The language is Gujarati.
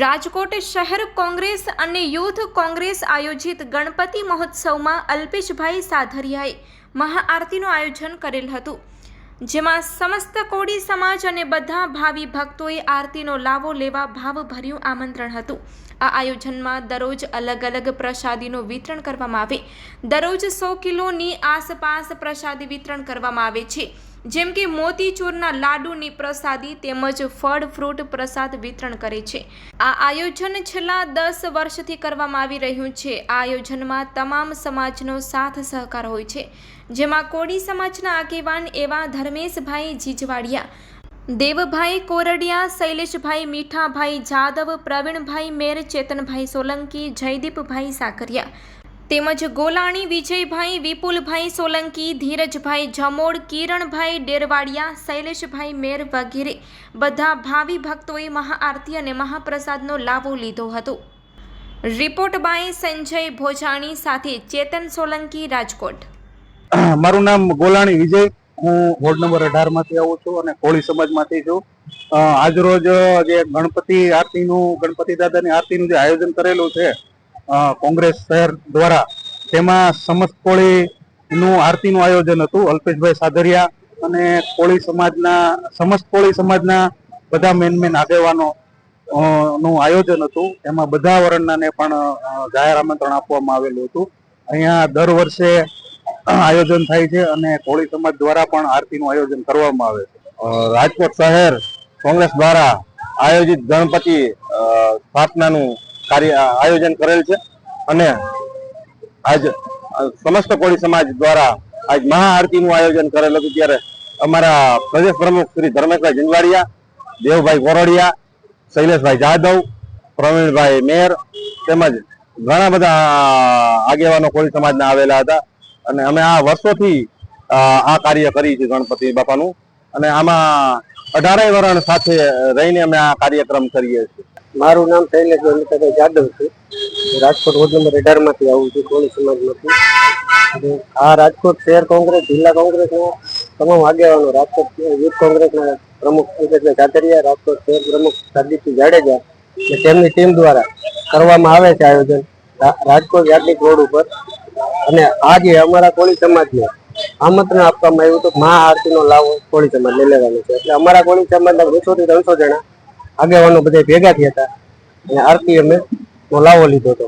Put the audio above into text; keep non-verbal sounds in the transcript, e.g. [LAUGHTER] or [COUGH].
રાજકોટ શહેર કોંગ્રેસ અને યુથ કોંગ્રેસ આયોજિત ગણપતિ મહોત્સવમાં અલ્પેશભાઈ સાધરિયાએ મહાઆરતીનું આયોજન કરેલ હતું, જેમાં સમસ્ત કોડી સમાજ અને બધા ભાવિ ભક્તોએ આરતીનો લાવો લેવા ભાવભર્યું આમંત્રણ હતું. આ આયોજનમાં દરરોજ અલગ અલગ પ્રસાદીનું વિતરણ કરવામાં આવે. દરરોજ સો કિલોની આસપાસ પ્રસાદી વિતરણ કરવામાં આવે છે. જેમ કે મોતીચૂરના લાડુની પ્રસાદી તેમજ ફળ, ફ્રૂટ પ્રસાદ વિતરણ કરે છે. આ આયોજન છેલ્લા દસ વર્ષથી કરવામાં આવી રહ્યું છે. આ આયોજનમાં તમામ સમાજનો સાથ સહકાર હોય છે. જેમાં કોળી સમાજના આગેવાન એવા ધર્મેશભાઈ જીજવાડિયા, દેવભાઈ કોરડિયા, શૈલેષભાઈ મીઠાભાઈ જાદવ, પ્રવીણભાઈ મેર ચેતનભાઈ સોલંકી, જયદીપભાઈ સાકરિયા તેમજ ગોલાણી વિજયભાઈ, વિપુલભાઈ સોલંકી, ધીરજભાઈ જમોડ, કિરણભાઈ ડેરવાડિયા, શૈલેષભાઈ મેર વગેરે બધા ભાવિ ભક્તોએ મહાઆરતી અને મહાપ્રસાદનો લાભો લીધો હતો. રિપોર્ટ બાય સંજય ભોજાણી સાથે ચેતન સોલંકી, રાજકોટ. [CLEARS THROAT] મારું નામ ગોલાણી વિજય. હું વોર્ડ નંબર અઢારમાંથી આવું છું અને કોળી સમાજમાંથી છું. આજરોજ જે ગણપતિ આરતીનું, ગણપતિ દાદાની આરતીનું જે આયોજન કરેલું છે કોંગ્રેસ શહેર દ્વારા. તેમાં સમસ્ત કોળીનું આરતીનું આયોજન હતું, અલ્પેશભાઈ સાધરિયા અને કોળી સમાજના, સમસ્ત કોળી સમાજના બધા મેન મેન આગેવાનો નું આયોજન હતું. એમાં બધા વર્ણનાને પણ જાહેર આમંત્રણ આપવામાં આવેલું હતું. અહીંયા દર વર્ષે આયોજન થાય છે અને કોળી સમાજ દ્વારા પણ આરતીનું આયોજન કરવામાં આવે છે. રાજકોટ શહેર કોંગ્રેસ દ્વારા આયોજિત ગણપતિ સ્થાપનાનું કાર્ય આયોજન કરેલ છે. અને આજ સમસ્ત કોળી સમાજ દ્વારા આજ મહાઆરતીનું આયોજન કરેલ હતું ત્યારે અમારા પ્રદેશ પ્રમુખ શ્રી ધર્મેશભાઈ જંગવાડિયા દેવભાઈ કોરડિયા, શૈલેષભાઈ જાદવ, પ્રવીણભાઈ મેર તેમજ ઘણા બધા આગેવાનો કોળી સમાજના આવેલા હતા. અને અમે આ વર્ષોથી આ કાર્ય કરી છે ગણપતિ બાપાનું. અને આમાં અઢારેય વરણ સાથે રહીને અમે આ કાર્યક્રમ કરીએ છીએ. મારું નામ શૈલેષ મિતાભાઈ જાદવ છે. રાજકોટ વોર્ડ નંબર અઢારમાંથી આવું છું, કોળી સમાજમાંથી. આ રાજકોટ શહેર કોંગ્રેસ, જિલ્લા કોંગ્રેસના તમામ આગેવાનો, રાજકોટ યુથ કોંગ્રેસના પ્રમુખ પંકજભાઈ જાતરિયા રાજકોટ શહેર પ્રમુખ પ્રદીપસિંહ જાડેજા અને તેમની ટીમ દ્વારા કરવામાં આવે છે આયોજન રાજકોટ યાત્રિક રોડ ઉપર. અને આજે અમારા કોળી સમાજને આમંત્રણ આપવામાં આવ્યું હતું. મહા આરતીનો લાવો કોળી સમાજ લઈ લેવાનો છે. એટલે અમારા કોળી સમાજના બસો થી ત્રણસો જણા આગેવાનો બધા ભેગા થયા હતા. અને આરતી અમે નો લાવો લીધો હતો.